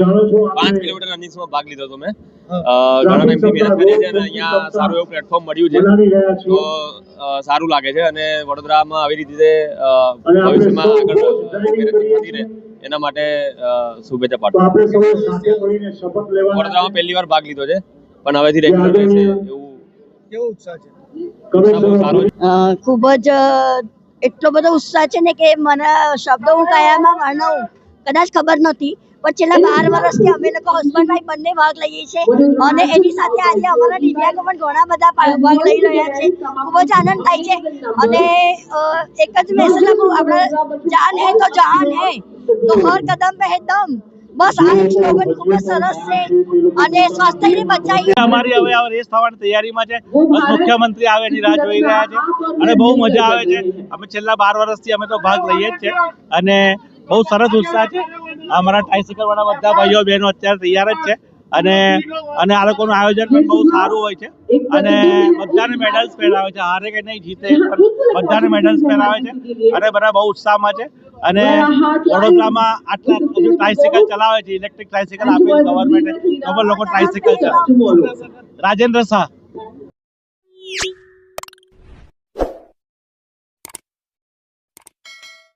જાણો છો પાંચ કિલોમીટર રનિંગ્સમાં ભાગ લીધો હતો મેં. ઘણા ટાઈમથી મહેનત કરી છે અને અહીંયા સારું એવું પ્લેટફોર્મ મળ્યું છે. તો સારું લાગે છે અને વડોદરામાં આવી રીતે ભવિષ્યમાં આગળ રહે. એના માટે શુભેચ્છા પાઠવું આપણે સૌએ સાથે મળીને શપથ લેવાના વડોદરામાં પહેલી વાર ભાગ લીધો છે પણ હવેથી રેગ્યુલર રહેશે એવું કેવો ઉત્સાહ છે? ખૂબ જ એટલો બધો ઉત્સાહ છે ને કે મને શબ્દો હું કયામાં વર્ણવું કદાચ ખબર નથી પણ છેલ્લા બાર વર્ષથી અમે લોકો હસબન્ડ વાઈફ બંને ભાગ લઈએ છીએ. અને એની સાથે આજે અમારા દિવ્યાંગો પણ ઘણા બધા ભાગ લઈ રહ્યા છે. ખૂબ જ આનંદ થાય છે. અને એક જ મેસેજ આપું, આપણા જાન હે તો જહાન હે, તો હર કદમ પે હે દમ. અમારી હવે રેસ થવાની તૈયારીમાં છે. મુખ્યમંત્રી આવે રાહ જોઈ રહ્યા છે. અને બહુ મજા આવે છે. અમે છેલ્લા બાર વર્ષથી અમે તો ભાગ લઈએ જ છે. અને બહુ સરસ ઉત્સાહ છે. અમારા ટ્રાયસિકલ વાળા બધા ભાઈઓ બહેનો અત્યારે તૈયાર જ છે. અને અને આ લોકોનું આયોજન પણ બહુ સારું હોય છે. અને બધાને મેડલ્સ પહેરાવે છે. હારે કે નહીં જીતે બધાને મેડલ્સ પહેરાવે છે. અને બધા બહુ ઉત્સાહમાં છે. અને વડોદરામાં આટલા બધું ટ્રાયસિકલ ચલાવે છે. ઇલેક્ટ્રિક ટ્રાયસિકલ આપે ગવર્મેન્ટે તો પણ લોકો ટ્રાયસિકલ ચલાવે રાજેન્દ્ર શાહ.